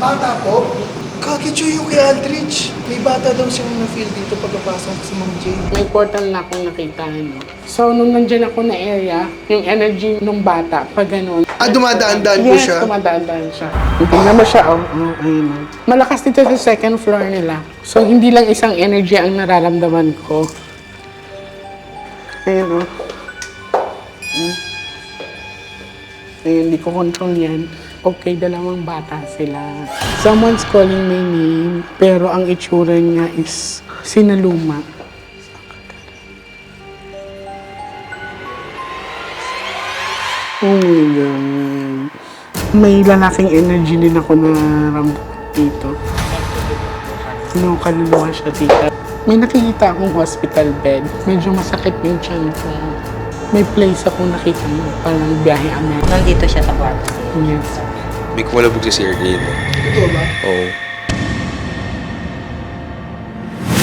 Bata po? Kakitso yung kay Aldrich. May bata daw siyang na-feel dito pagkapasok sa Ma'am Jane. May portal na akong nakita. No? So, nung nandyan ako na area, yung energy nung bata, pag ganun. Ah, dumadaan-daan po yes, siya? dumadaan-daan siya. Tingnan mo siya, oh, oh, ayun. oh. Malakas dito sa second floor nila. So, hindi lang isang energy ang nararamdaman ko. Ayun, oh. Hmm. Ayun, hindi ko control yan. Okay, dalawang bata sila. Someone's calling my name, pero ang itsura niya is sinaluma. Oh my God. May lalaking energy din ako na nararamdaman dito. No, kaluluwa siya tita. May nakikita akong hospital bed. Medyo masakit yung tiyan ko. May place ako nakita mo, parang biyahe Amerika. Nandito siya sa kwarto. Yes. May kumalabog si Sir Gabe. Totoo ba? Oo.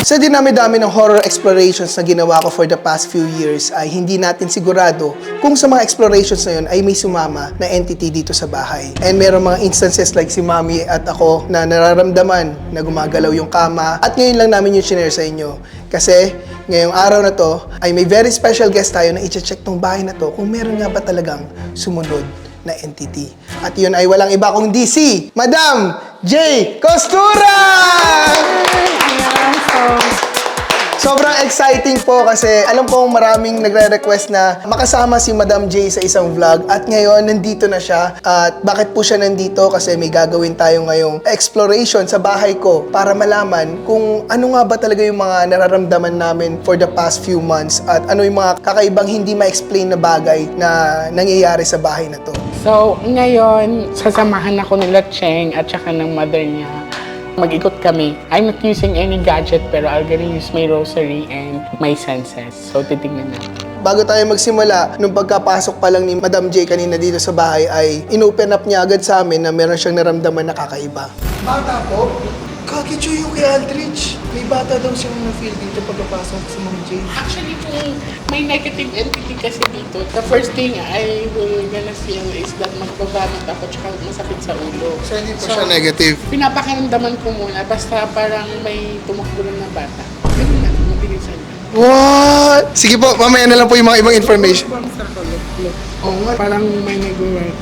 Sa dinami-dami ng horror explorations na ginawa ko for the past few years ay hindi natin sigurado kung sa mga explorations na yun ay may sumama na entity dito sa bahay. And meron mga instances like si Mami at ako na nararamdaman na gumagalaw yung kama at ngayon lang namin yung share sa inyo. Kasi ngayong araw na to ay may very special guest tayo na i-check tong bahay na to kung meron nga ba talagang sumunod na entity. At yun ay walang iba kung DC, Madam J. Costura! Sobrang exciting po kasi alam kong maraming nagre-request na makasama si Madam J sa isang vlog at ngayon nandito na siya. At bakit po siya nandito? Kasi may gagawin tayo ngayong exploration sa bahay ko para malaman kung ano nga ba talaga yung mga nararamdaman namin for the past few months at ano yung mga kakaibang hindi ma-explain na bagay na nangyayari sa bahay na to. So, ngayon, sasamahan ako nila Cheng at saka ng mother niya. Mag-ikot kami. I'm not using any gadget pero I'm gonna use my rosary and my senses. So, titignan natin. Bago tayo magsimula, nung pagkapasok pa lang ni Madam J kanina dito sa bahay ay inopen up niya agad sa amin na meron siyang naramdaman na kakaiba. Bata po? Kakitso yung kay Aldrich. May bata daw siyang na-feel dito pagkapasok sa Ma'am J. Actually, kung may negative entity kasi dito, the first thing I will gonna feel is that magbabanat ako tsaka masakit sa ulo. So hindi po siya negative. Pinapakiramdaman ko muna, basta parang may tumakbo lang na bata. Ganun lang, mabilisan lang. What? Sige po, mamaya na lang po yung mga ibang information. Oo nga, parang may nag-work.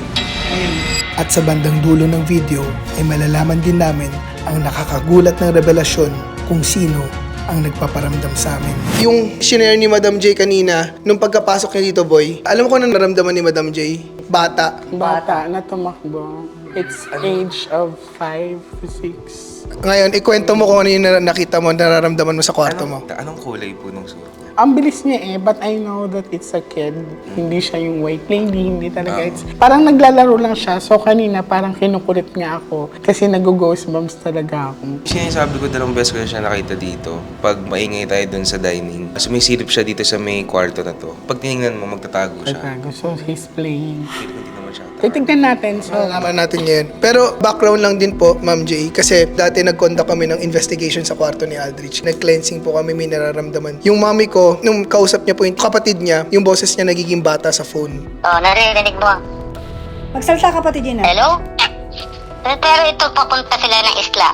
Ayan. At sa bandang dulo ng video ay malalaman din namin ang nakakagulat ng revelasyon kung sino ang nagpaparamdam sa amin. Yung shinare ni Madam J kanina, nung pagkapasok niya dito, boy, alam mo kung ano naramdaman ni Madam J? Bata. Bata na tumakbo. It's age of 5 to 6. Ngayon, ikwento mo kung ano yung na- nakita mo, nararamdaman mo sa kwarto mo. Anong, anong kulay po nung suot? Ang bilis niya eh, but I know that it's a kid. Hindi siya yung white lady, hindi talaga. It's, parang naglalaro lang siya. So kanina parang kinukulit nga ako kasi nag-ghost bumps talaga ako. Sinasabi ko dalawang beses ko na siya nakita dito. Pag maingay tayo dun sa dining, sumisilip siya dito sa may kwarto na to. Pag tinignan mo, magtatago siya. Tatago. So he's playing. Titignan natin. So, Malaman natin ngayon. Pero background lang din po, Ma'am J, kasi dati nag-conduct kami ng investigation sa kwarto ni Aldrich. Nag-cleansing po kami, may nararamdaman. Yung mami ko, nung kausap niya po yung kapatid niya, yung boses niya nagiging bata sa phone. Oh, naririnig mo. Magsalsa kapatid yun ah. Hello? Eh, Pero ito, papunta sila ng isla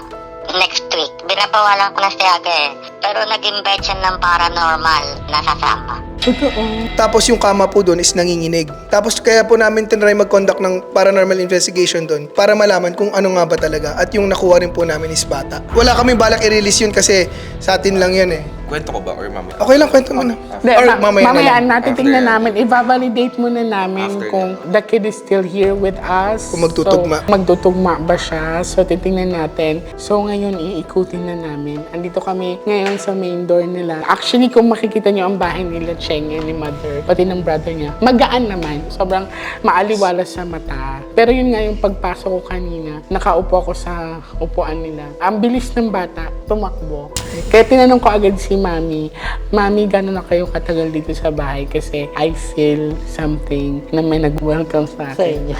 next week. Binabawalan ko na si Aga eh. Pero nag-invite siya ng paranormal na sasama. Totoo. Tapos yung kama po doon is nanginginig. Tapos kaya po namin tinry mag-conduct ng paranormal investigation doon para malaman kung ano nga ba talaga. At yung nakuha rin po namin is bata. Wala kaming balak i-release yun kasi sa atin lang yan eh. Kwento ko ba? Or mamaya? Okay lang, kwento mo na. Hindi, Or ma- mamaya, na lang. natin After. tingnan namin, i-validate muna namin After kung the kid is still here with us. Kung magtutugma. So, magtutugma ba siya? So, titingnan natin. So, ngayon, iikutin na namin. Andito kami ngayon sa main door nila. Actually, kung makikita niyo ang bahay nila, Cheng and ni Mother, pati ng brother niya, magaan naman. Sobrang maaliwala sa mata. Pero yun nga yung pagpasok ko kanina, nakaupo ako sa upuan nila. Ang bilis ng bata, tumakbo. Kaya tinanong ko agad si Mami, Mami, gano'n na kayo katagal dito sa bahay? Kasi I feel something na may nag-welcome sa akin.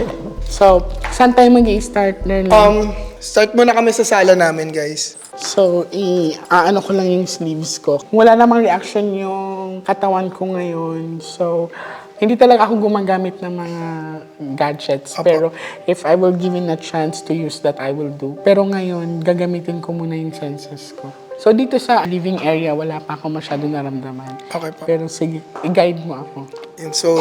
So, saan tayo mag start na Um, start muna kami sa sala namin, guys. So, i aano ko lang yung sleeves ko. Wala namang reaction yung katawan ko ngayon. So, Hindi talaga ako gumagamit ng mga gadgets. Opo. Pero if I will given a chance to use that, I will do. Pero ngayon, gagamitin ko muna yung senses ko. So dito sa living area, wala pa ako masyado naramdaman. Okay po. Pero sige, i-guide mo ako. Yun, so,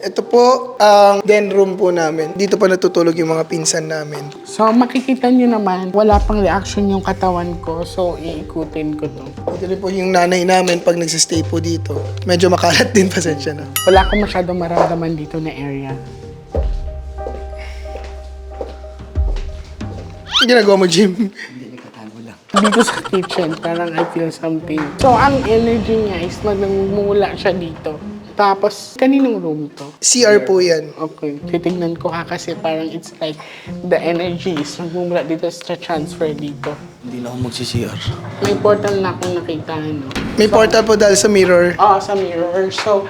ito po ang den room po namin. Dito pa natutulog yung mga pinsan namin. So makikita nyo naman, wala pang reaction yung katawan ko. So iikutin ko to. Ito rin po yung nanay namin pag nagsistay po dito. Medyo makalat din, pasensya na. Wala akong masyadong maramdaman dito na area. Ang ginagawa mo, Jim? dito sa kitchen, parang I feel something. So, ang energy niya is magmumula siya dito. Tapos, kaninong room to? CR po yan. Okay, titignan ko ha kasi parang it's like the energy is nagmumula dito sa transfer dito. Hindi na ako magsi-CR. May portal na akong nakita, no? May portal po dahil sa mirror. Oo, sa mirror. So,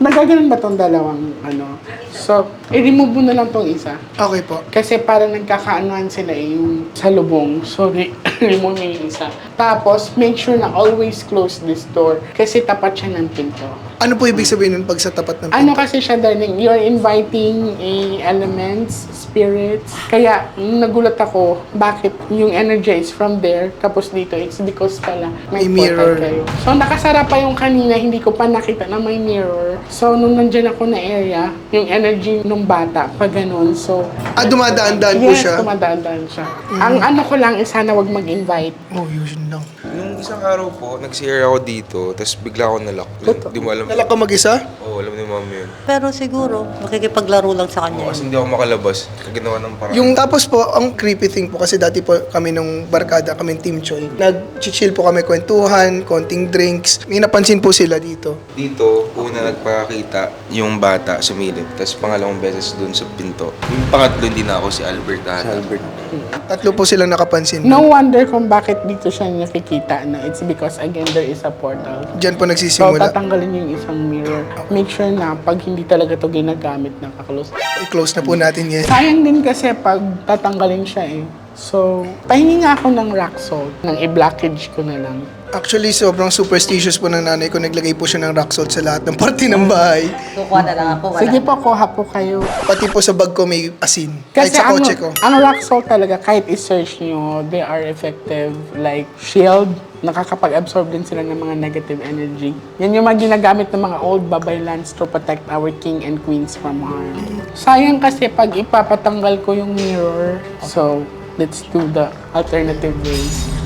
nagaganon ba tong dalawang ano? So, i-remove mo na lang tong isa. Okay po. Kasi parang nagkakaanuhan sila eh, yung sa lubong. So, re- remove mo yung isa. Tapos, make sure na always close this door. Kasi tapat siya ng pinto. Ano po ibig sabihin nun pag sa tapat ng Ano pinto? kasi siya, darling, you're inviting eh, elements, spirits. Kaya, nagulat ako, bakit yung energy is from there, tapos dito, it's because pala may, May mirror. kayo. So, nakasara pa yung kanina, hindi ko pa nakita na may mirror. So, nung nandyan ako na area, yung energy nung bata, pa ganun. So, Ah, dumadaan-daan po yes, siya? dumadaan-daan siya. Ang ano ko lang is sana wag mag-invite. Oh, yun lang. Nung isang araw po, nag-CR ako dito, tapos bigla ako nalock. Di mo alam. Nalak ka mag-isa? Oo, alam ni mami yun. Pero siguro, makikipaglaro lang sa Oo, kanya. kasi hindi ako makalabas. Kaginawa ng paraan. Yung tapos po, ang creepy thing po kasi dati po kami nung barkada, kami Team Choi. Nag-chill po kami kwentuhan, konting drinks. May napansin po sila dito. Dito, una nagpakita yung bata sumilip. Tapos pangalawang beses dun sa pinto. Yung pangatlo, hindi na ako si Albert ata. Albert. Tatlo po silang nakapansin. No wonder kung bakit dito siya nakikita na it's because again there is a portal. Diyan po So, nagsisimula. tatanggalin yung isang mirror. Make sure na pag hindi talaga to ginagamit, nakaklose. I-close na po natin yan. Sayang din kasi pag tatanggalin siya eh. So, pahingi nga ako ng rock salt, nang i-blockage ko na lang. Actually, sobrang superstitious po ng nanay ko. Naglagay po siya ng rock salt sa lahat ng parte ng bahay. Kukuha na lang ako. Wala. Sige po, kuha po kayo. Pati po sa bag ko may asin. Kahit Kasi sa ang, kotse ko. ang rock salt talaga, kahit i-search nyo, they are effective like shield. Nakakapag-absorb din sila ng mga negative energy. Yan yung mga ginagamit ng mga old babay lands to protect our king and queens from harm. Sayang kasi pag ipapatanggal ko yung mirror, so let's do the alternative ways.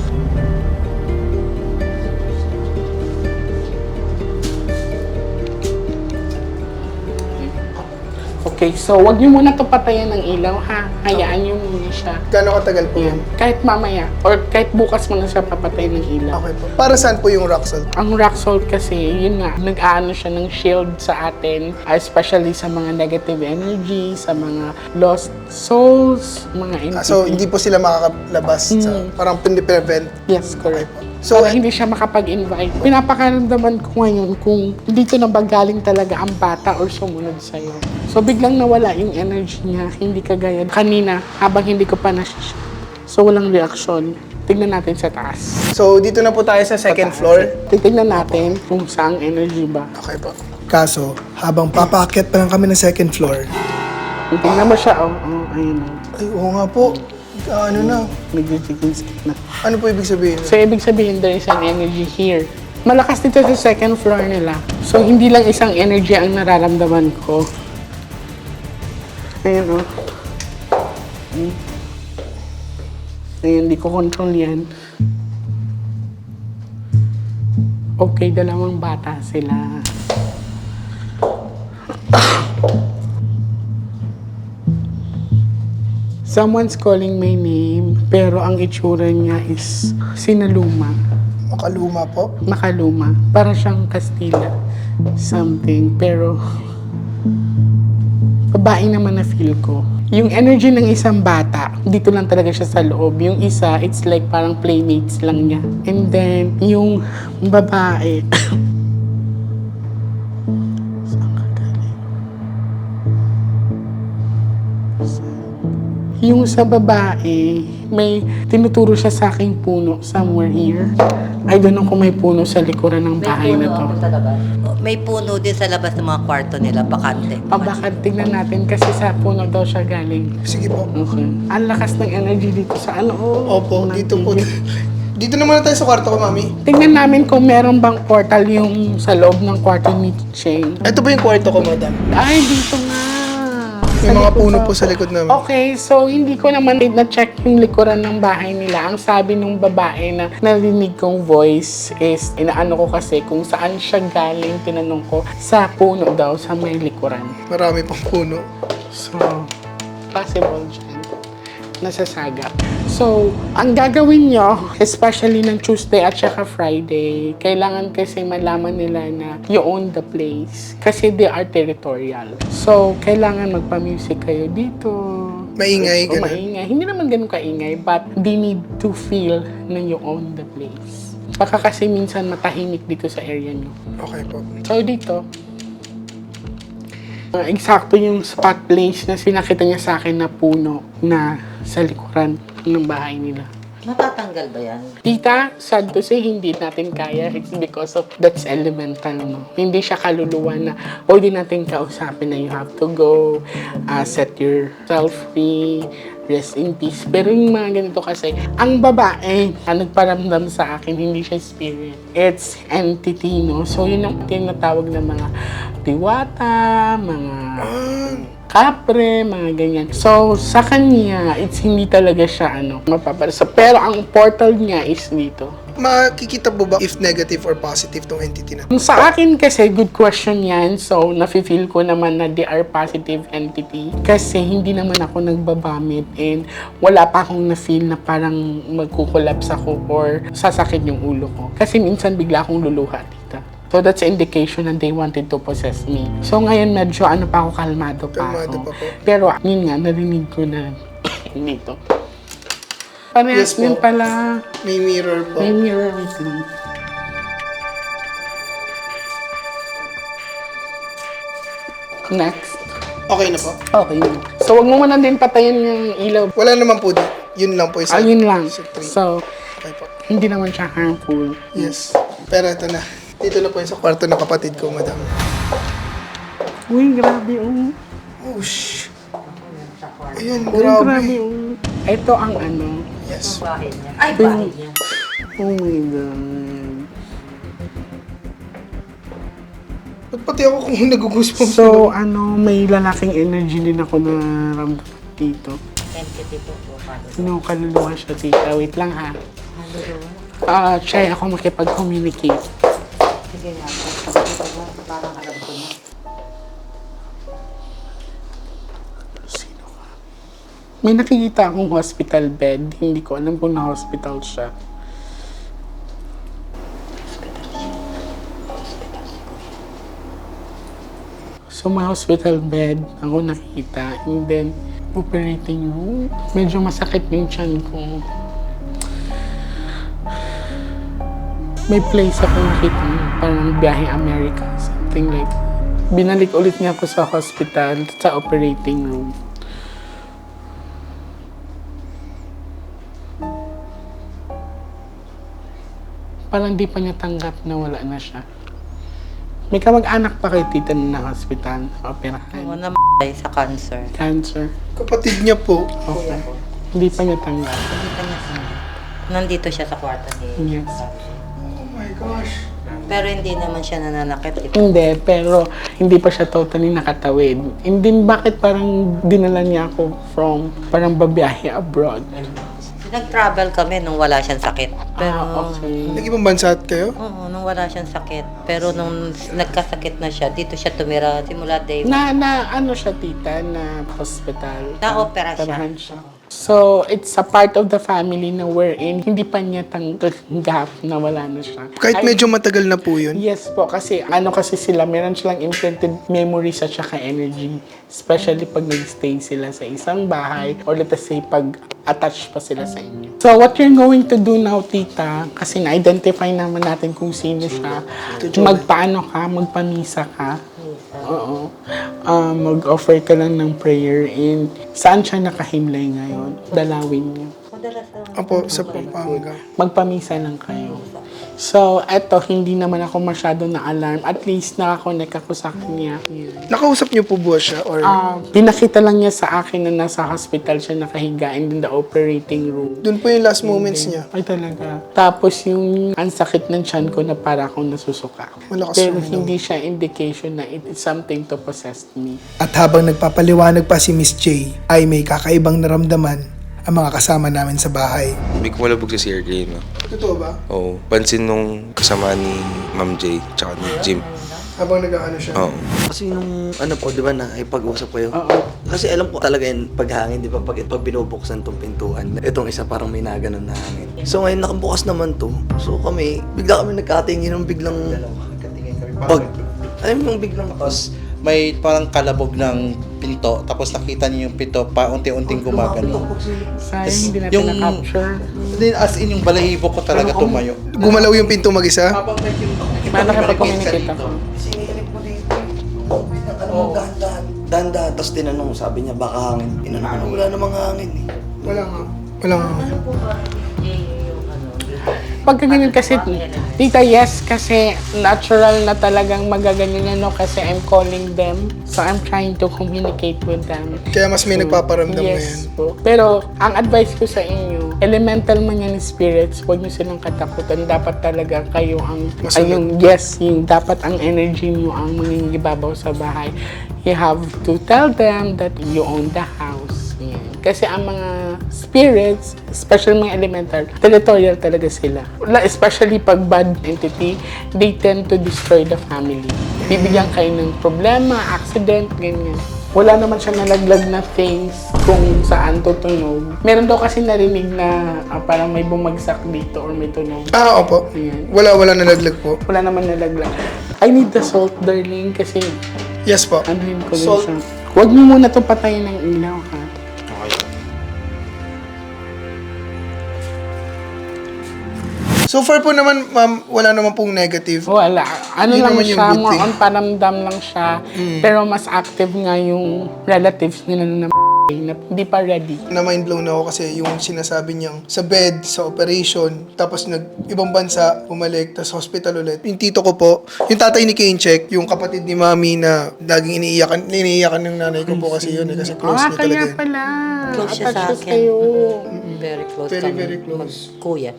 Okay, so wag niyo muna to patayan ng ilaw ha. Hayaan niyo muna siya. Gano'ng katagal po Yan. yan? Kahit mamaya or kahit bukas mo na siya papatay ng ilaw. Okay po. Para saan po yung rock salt? Ang rock salt kasi, yun nga, nag-aano siya ng shield sa atin, especially sa mga negative energy, sa mga lost souls, mga entity. Ah, so, hindi po sila makakalabas. Sa, parang pin-prevent. Yes, correct. So, So, Para hindi siya makapag-invite. Pinapakaramdaman ko ngayon kung dito na ba galing talaga ang bata or sumunod sa'yo. So, biglang nawala yung energy niya. Hindi kagaya kanina habang hindi ko pa na So, walang reaction. Tignan natin sa taas. So, dito na po tayo sa second floor. Titignan natin kung saang energy ba. Okay po. Kaso, habang papaakyat pa lang kami ng second floor, Tingnan mo siya, oh. oh ayun, oh. ay, oo nga po. Ah, ano na? Nag-chicken skip na. Ano po ibig sabihin? So, ibig sabihin, there is an energy here. Malakas dito sa second floor nila. So, hindi lang isang energy ang nararamdaman ko. Ayun, oh. Hmm. Ayun, hindi ko control yan. Okay, dalawang bata sila. Someone's calling my name, pero ang itsura niya is sinaluma. Makaluma po. Makaluma. Para siyang Kastila. Something. Pero, babae naman na feel ko. Yung energy ng isang bata, dito lang talaga siya sa loob. Yung isa, it's like parang playmates lang niya. And then, yung babae, Yung sa babae, may tinuturo siya sa aking puno somewhere here. I don't know kung may puno sa likuran ng bahay na to. sa labas. May puno din sa labas ng mga kwarto nila, bakante. Pabakat tingnan natin kasi sa puno daw siya galing. Sige po. Okay. Ang lakas ng energy dito sa ano. oh, Opo, dito po. Dito naman tayo sa kwarto ko, mami. Tingnan namin kung meron bang portal yung sa loob ng kwarto ni Cheng. Ito po yung kwarto ko, madam. Ay, dito nga. May Sa mga likod puno po sa likod namin. Okay, so hindi ko naman na-check yung likuran ng bahay nila. Ang sabi nung babae na narinig kong voice is, inaano ko kasi kung saan siya galing, tinanong ko, sa puno daw, sa may likuran. Marami pong puno. So, possible dyan. Nasasaga. So, ang gagawin nyo, especially ng Tuesday at saka Friday, kailangan kasi malaman nila na you own the place. Kasi they are territorial. So, kailangan magpa-music kayo dito. Maingay, O ganun. maingay. Hindi naman ganun kaingay, but they need to feel na you own the place. Baka kasi minsan matahimik dito sa area nyo. Okay po. So dito, uh, eksakto yung spot place na sinakita niya sa akin na puno na sa likuran ng bahay nila. Matatanggal ba yan? Tita, sad to say, hindi natin kaya. It's because of that's elemental, no? Hindi siya kaluluwa na pwede natin kausapin na you have to go, uh, set yourself free, rest in peace. Pero yung mga ganito kasi, ang babae, ang nagparamdam sa akin, hindi siya spirit. It's entity, no? So, yun ang tinatawag ng mga diwata, mga kapre, mga ganyan. So, sa kanya, it's hindi talaga siya, ano, mapaparasa. Pero ang portal niya is dito. Makikita po ba if negative or positive tong entity na? Sa akin kasi, good question yan. So, nafe-feel ko naman na they are positive entity. Kasi hindi naman ako nagbabamit and wala pa akong na-feel na parang magkukulaps ako or sasakit yung ulo ko. Kasi minsan bigla akong luluha, tita. So, that's indication na they wanted to possess me. So, ngayon medyo ano pa ako, kalmado pa Kalmado ako. pa po. Pero, yun nga, narinig ko na dito. Parehas Yes po. din pala. May mirror po. May mirror with me. Next. Okay na po. Okay. So, wag mo muna din patayin yung ilaw. Wala naman po di. Yun lang po isa. Ayun lang. Sa. So, Okay po. hindi naman siya harmful. Yes. Pero ito na. Dito na po yung sa kwarto ng kapatid ko, madam. Uy, grabe oh. Oh, shh. Ayun, Uy, grabe grabe. oh. Ito ang ano. Yes. Bahay niya. Ay, bahay niya. Oh my God. Ba't pati ako kung naguguspong So, ano, may lalaking energy din ako na ramdam dito. Entity po po. No, kaluluwa siya, tita. Wait lang ha. Ah, try ako makipag-communicate. Sige nga. Parang May nakikita akong hospital bed. Hindi ko alam kung na-hospital siya. So, may hospital bed ako nakita. And then, operating room. Medyo masakit yung tiyan ko. May place ako nakita parang biyahe America. Something like. Binalik ulit niya ako sa hospital, sa operating room. Parang di pa niya tanggap na wala na siya. May kamag-anak pa kay tita na na-hospital, Oo, operahan. namatay sa cancer. Cancer. Kapatid niya po. Okay. Hindi pa niya tanggap. Nakita niya sa Nandito siya sa kwarto ni Yes. Oh my gosh. Pero hindi naman siya nananakit. Ito. Hindi, pero hindi pa siya totally nakatawid. Then, bakit parang dinala niya ako from parang babiyahe abroad? Nag-travel kami nung wala siyang sakit. Pero, ah, okay. Nag-ibang bansa kayo? Oo, nung wala siyang sakit. Pero nung nagkasakit na siya, dito siya tumira simula day one. Na, na, ano siya, tita, na hospital? Na-opera siya. Siya. So, it's a part of the family na wherein hindi pa niya tanggap na wala na siya. Kahit Ay- medyo matagal na po yun. Yes po, kasi ano kasi sila, meron silang imprinted memories at saka energy. Especially pag nag-stay sila sa isang bahay or let us say pag attached pa sila sa inyo. So what you're going to do now, tita, kasi na-identify naman natin kung sino siya, magpaano ka, magpamisa ka, Oo. Ah, mag-offer ka lang ng prayer and saan siya nakahimlay ngayon? Dalawin niyo. Madalas lang. Opo, sa Pampanga. Magpamisa lang kayo. So, eto, hindi naman ako masyado na-alarm. At least, nakakonect ako sa kanya. Nakausap niyo po ba siya? Or Ah, pinakita lang niya sa akin na nasa hospital siya nakahiga and in the operating room. dun po yung last moments niya? Ay talaga. Tapos yung ang sakit ng tiyan ko na para akong nasusuka. Malakas Pero sumigaw. hindi siya indication na it is something to possess me. At habang nagpapaliwanag pa si Miss J, ay may kakaibang naramdaman ang mga kasama namin sa bahay. May kumalabog sa CRK, no? Totoo ba? Oo. Pansin nung kasama ni Ma'am J, tsaka ni Jim. Habang nag-ano siya? Oo. Kasi nung ano po, di ba na ay pag-usap kayo. Oo. Kasi alam ko talaga yun, paghangin, di ba, pag, pag binubuksan tong pintuan, itong isa parang may naganon na hangin. So ngayon nakabukas naman to. So kami, bigla kami nagkatingin ng biglang pag, alam mo yung biglang Tapos may parang kalabog ng pinto. Tapos nakita niyo yung pinto pa unti-unting gumagano. Sayang hindi natin Yung- na-capture. Then as in yung balahibo ko talaga tumayo. Gumalaw yung pinto mag-isa? Habang medyo Paano kapag communicate ako? Sinilip mo dito. Ano mo, dahan-dahan. Dahan-dahan. Tapos tinanong, sabi niya, baka hangin. Tinanong ko, wala namang hangin eh. Wala nga. Wala nga. Pagka ganyan kasi, tita, yes, kasi natural na talagang magaganyan yan, no? Kasi I'm calling them. So I'm trying to communicate with them. Kaya mas may nagpaparamdam ngayon. yes po. Pero ang advice ko sa inyo, elemental man yan spirits, huwag nyo silang katakutan. Dapat talaga kayo ang, Masunod. ay, yung, yes, yung dapat ang energy nyo ang mangingibabaw sa bahay. You have to tell them that you own the house. Yan. Kasi ang mga spirits, especially mga elemental, territorial talaga sila. La- Especially pag bad entity, they tend to destroy the family. Bibigyan kayo ng problema, accident, ganyan. Wala naman siya nalaglag na things kung saan tutunog. Meron daw kasi narinig na ah, parang may bumagsak dito or may tunog. Ah, opo. Ayan. Wala, wala nalaglag po. Wala naman nalaglag. I need the salt, darling, kasi Yes po. anuhin ko din Salt. siya. Huwag mo muna itong patayin ng ilaw, ha? So far po naman, ma'am, wala naman pong negative. Wala. Ano lang naman yung siya, good more thing. Mm. on paramdam lang siya. Pero mas active nga yung relatives nila na na hindi pa ready. na mind blown ako kasi yung sinasabi niyang sa bed, sa operation, tapos nag ibang bansa, bumalik, tapos hospital ulit. Yung tito ko po, yung tatay ni Kaincheck, yung kapatid ni mami na laging iniiyakan, iniiyakan ng nanay ko po kasi yun eh, kasi close ah, niya kaya talaga yun. pala. Close siya sa Attached akin. kayo. Very close Very, kami. very close. Kuya.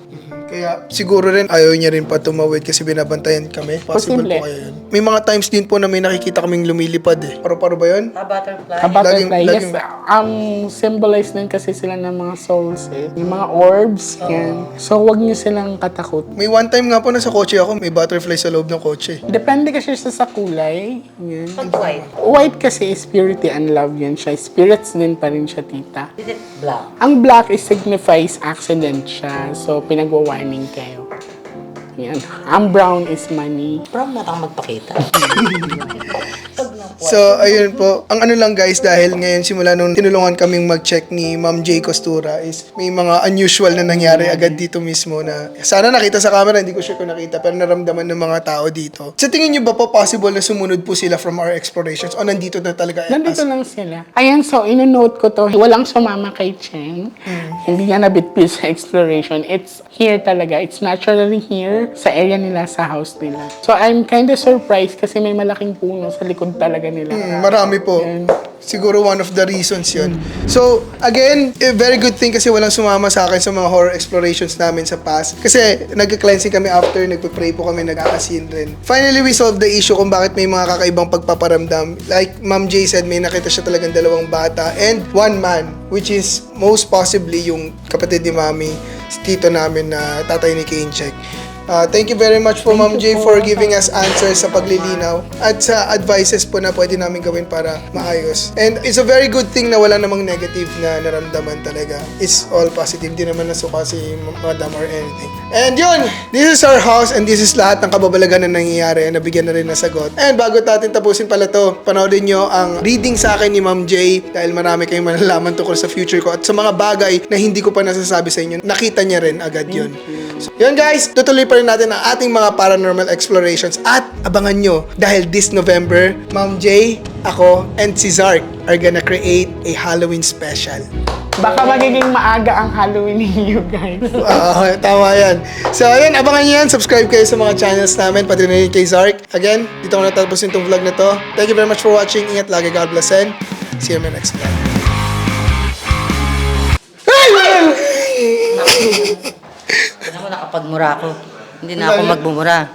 Kaya siguro rin ayaw niya rin pa tumawid kasi binabantayan kami. Possible Posible. po kaya yun. May mga times din po na may nakikita kaming lumilipad eh. Paro-paro ba yun? Ah, butterfly. A butterfly, Laging- yes. laging- Um, symbolize din kasi sila ng mga souls eh. Yung mga orbs, yan. So, wag niyo silang katakot. May one time nga po nasa kotse ako, may butterfly sa loob ng kotse. Depende kasi siya sa kulay. Yan. Pag white. White kasi is purity and love yan siya. Spirits din pa rin siya, tita. Is it black? Ang black is signifies accident siya. So, pinagwa-warning kayo. Yan. Ang brown is money. From na kang magpakita. So, ayun po. Ang ano lang guys, dahil ngayon simula nung tinulungan kaming mag-check ni Ma'am J. Costura is may mga unusual na nangyari agad dito mismo na sana nakita sa camera, hindi ko sure kung nakita, pero naramdaman ng mga tao dito. Sa tingin nyo ba po possible na sumunod po sila from our explorations o nandito na talaga? Nandito as- lang sila. Ayan, so, ino-note ko to. Walang sumama kay Cheng. Hindi niya nabitbit sa exploration. It's here talaga. It's naturally here sa area nila, sa house nila. So, I'm kind of surprised kasi may malaking puno sa likod talaga nila. Mm, marami po. Yan. Siguro one of the reasons yun. So, again, a very good thing kasi walang sumama sa akin sa mga horror explorations namin sa past. Kasi nag-cleansing kami after, nagpe-pray po kami, nag-aasin rin. Finally, we solved the issue kung bakit may mga kakaibang pagpaparamdam. Like Ma'am J said, may nakita siya talagang dalawang bata and one man, which is most possibly yung kapatid ni Mami, si tito namin na tatay ni Kaincheck. Uh, thank you very much po, Ma'am J, for giving us answers sa paglilinaw at sa advices po na pwede namin gawin para maayos. And it's a very good thing na wala namang negative na naramdaman talaga. It's all positive. Di naman nasuka si Madam or anything. And yun, this is our house and this is lahat ng kababalagan na nangyayari. Nabigyan na rin na sagot. And bago natin tapusin pala to, panoodin nyo ang reading sa akin ni Ma'am J dahil marami kayong malalaman tungkol sa future ko at sa mga bagay na hindi ko pa nasasabi sa inyo. Nakita niya rin agad yun. So, yun guys, tutuloy pa rin natin ang ating mga paranormal explorations at abangan nyo dahil this November, Ma'am J, ako, and si Zark are gonna create a Halloween special. Baka magiging maaga ang Halloween ninyo, guys. Oo, tama yan. So, ayun, abangan nyo yan. Subscribe kayo sa mga channels namin, pati na rin kay Zark. Again, dito ko natatapusin itong vlog na to. Thank you very much for watching. Ingat lagi. God bless and see you in my next vlog. Nakapagmura ako. Hindi na ako magmumura.